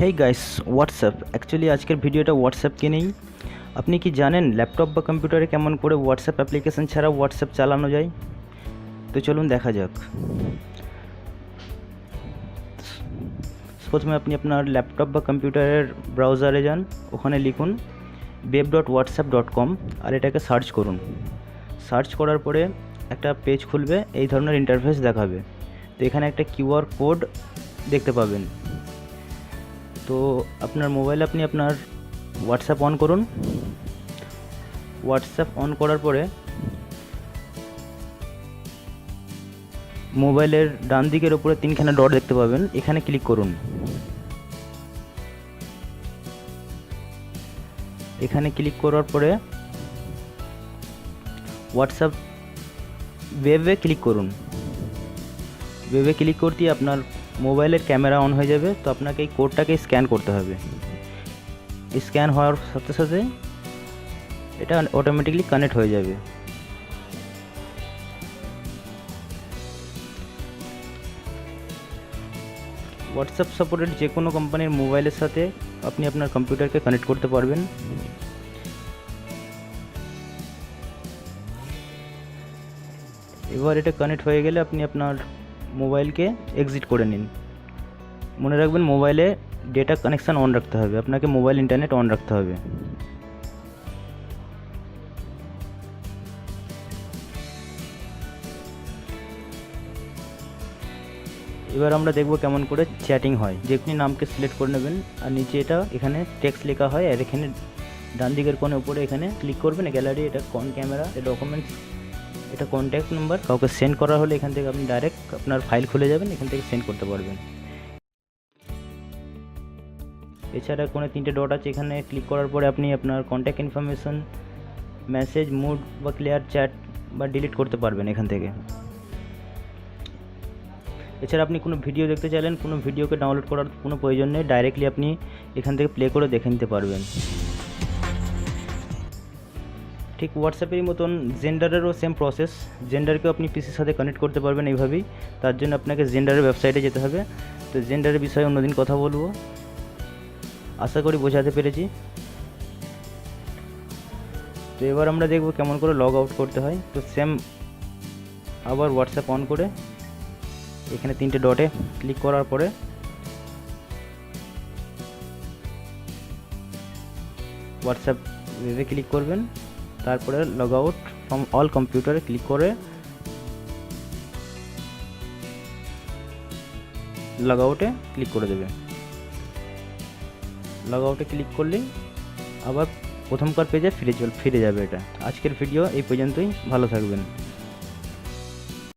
Hey guys WhatsApp actually আজকের ভিডিওটা হোয়াটসঅ্যাপকে নেই? আপনি কি জানেন ল্যাপটপ বা কম্পিউটারে কেমন করে হোয়াটসঅ্যাপ অ্যাপ্লিকেশন ছাড়া হোয়াটসঅ্যাপ চালানো যায়? তো চলুন দেখা যাক। প্রথমে আপনি আপনার ল্যাপটপ বা কম্পিউটারের ব্রাউজারে যান, ওখানে লিখুন web dot WhatsApp dot com আর এটাকে সার্চ করুন। সার্চ করার পরে একটা পেজ খুলবে, এই ধরনের ইন্টারফেস দেখাবে। তো এখানে একটা কিউআর কোড দেখতে পাবেন। তো আপনার মোবাইলে আপনি আপনার হোয়াটসঅ্যাপ অন করুন। হোয়াটসঅ্যাপ অন করার পরে মোবাইলের ডান দিকের ওপরে তিনখানা ডট দেখতে পাবেন। এখানে ক্লিক করুন। এখানে ক্লিক করার পরে হোয়াটসঅ্যাপ ওয়েবে ক্লিক করুন। ওয়েবে ক্লিক করতেই আপনার মোবাইলের ক্যামেরা অন হয়ে যাবে, তো আপনাকে এই কোডটাকে স্ক্যান করতে হবে। স্ক্যান হওয়ার সাথে সাথে এটা অটোমেটিকলি কানেক্ট হয়ে যাবে। হোয়াটসঅ্যাপ সাপোর্টেড যে কোনো কোম্পানির মোবাইলের সাথে আপনি আপনার কম্পিউটারকে কানেক্ট করতে পারবেন। এবার এটা কানেক্ট হয়ে গেলে আপনি আপনার মোবাইলকে এক্সিট করে নিন। মনে রাখবেন মোবাইলে ডেটা কানেকশান অন রাখতে হবে, আপনাকে মোবাইল ইন্টারনেট অন রাখতে হবে। এবার আমরা দেখব কেমন করে চ্যাটিং হয়। যে আপনি নামকে সিলেক্ট করে নেবেন, আর নিচে এটা, এখানে টেক্সট লেখা হয়, আর এখানে ডান দিকের কোণে উপরে এখানে ক্লিক করবেন গ্যালারি এটা কোন ক্যামেরা ডকুমেন্টস এটা কন্ট্যাক্ট নাম্বার কাউকে সেন্ড করা হলে এখান থেকে আপনি ডাইরেক্ট আপনার ফাইল খুলে যাবেন, এখান থেকে সেন্ড করতে পারবেন। এছাড়া কোনো তিনটে ডট আছে, এখানে ক্লিক করার পরে আপনি আপনার কন্ট্যাক্ট ইনফরমেশন মেসেজ মুড বা ক্লিয়ার চ্যাট বা ডিলিট করতে পারবেন এখান থেকে। এছাড়া আপনি কোনো ভিডিও দেখতে চাইলেন, কোনো ভিডিওকে ডাউনলোড করার কোনো প্রয়োজন নেই ডাইরেক্টলি আপনি এখান থেকে প্লে করে দেখে নিতে পারবেন। ঠিক হোয়াটসঅ্যাপের মতন জেন্ডারেরও সেম প্রসেস জেন্ডারকেও আপনি পিসির সাথে কানেক্ট করতে পারবেন এইভাবেই। তার জন্য আপনাকে জেন্ডারের ওয়েবসাইটে যেতে হবে। তো জেন্ডারের বিষয়ে অন্যদিন কথা বলব। আশা করি বোঝাতে পেরেছি। তো এবার আমরা দেখব কেমন করে লগ আউট করতে হয়। তো সেম আবার হোয়াটসঅ্যাপ অন করে এখানে তিনটে ডটে ক্লিক করার পরে হোয়াটসঅ্যাপ ওয়েবে ক্লিক করবেন। তারপরে লগ আউট ফ্রম অল কম্পিউটারে ক্লিক করে লগ আউটে ক্লিক করে দেবে। লগ আউটে ক্লিক করলে আবার প্রথমকার পেজে ফিরে চল ফিরে যাবে এটা। আজকের ভিডিও এই পর্যন্তই। ভালো থাকবেন।